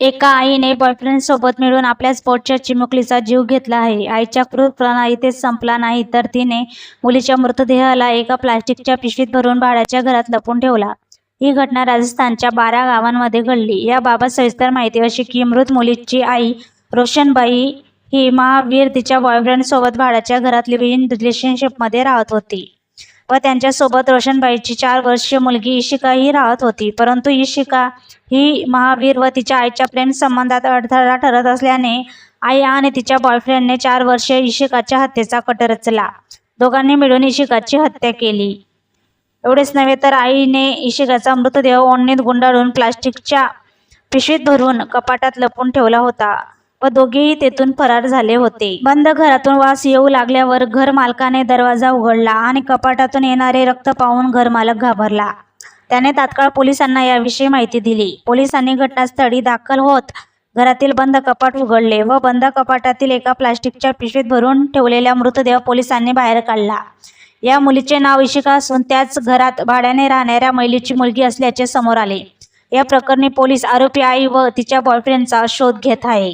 एका आईने बॉयफ्रेंड सोबत मिळून आपल्याच पोटच्या चिमुकलीचा जीव घेतला आहे. आईच्या क्रूरपणा इथेच संपला नाही तर तिने मुलीच्या मृतदेहाला एका प्लास्टिकच्या पिशवीत भरून भाड्याच्या घरात लपून ठेवला. ही घटना राजस्थानच्या बारा गावांमध्ये घडली. याबाबत सविस्तर माहिती अशी की मृत मुलीची आई रोशनबाई ही महावीर तिच्या बॉयफ्रेंडसोबत भाड्याच्या घरात लिव्ह रिलेशनशिपमध्ये राहत होती. व त्यांच्यासोबत रोशनबाईची चार वर्षीय मुलगी इशिका ही राहत होती. परंतु इशिका ही महावीर व तिच्या आईच्या प्रेम संबंधात अडथळा ठरत असल्याने आई आणि तिच्या बॉयफ्रेंडने चार वर्षीय इशिकाच्या हत्येचा कट रचला. दोघांनी मिळून इशिकाची हत्या केली. एवढेच नव्हे तर आईने इशिकाचा मृतदेह ओढणीत गुंडाळून प्लास्टिकच्या पिशवीत भरून कपाटात लपून ठेवला होता व दोघेही तेथून फरार झाले होते. बंद घरातून वास येऊ लागल्यावर घर मालकाने दरवाजा उघडला आणि कपाटातून येणारे रक्त पाहून घरमालक घाबरला. त्याने तात्काळ पोलिसांना याविषयी माहिती दिली. पोलिसांनी घटनास्थळी दाखल होत घरातील बंद कपाट उघडले व बंद कपाटातील एका प्लास्टिकच्या पिशवीत भरून ठेवलेला मृतदेह पोलिसांनी बाहेर काढला. या मुलीचे नाव इशिका असून त्याच घरात भाड्याने राहणाऱ्या महिलेची मुलगी असल्याचे समोर आले. या प्रकरणी पोलीस आरोपी आई व तिच्या बॉयफ्रेंडचा शोध घेत आहे.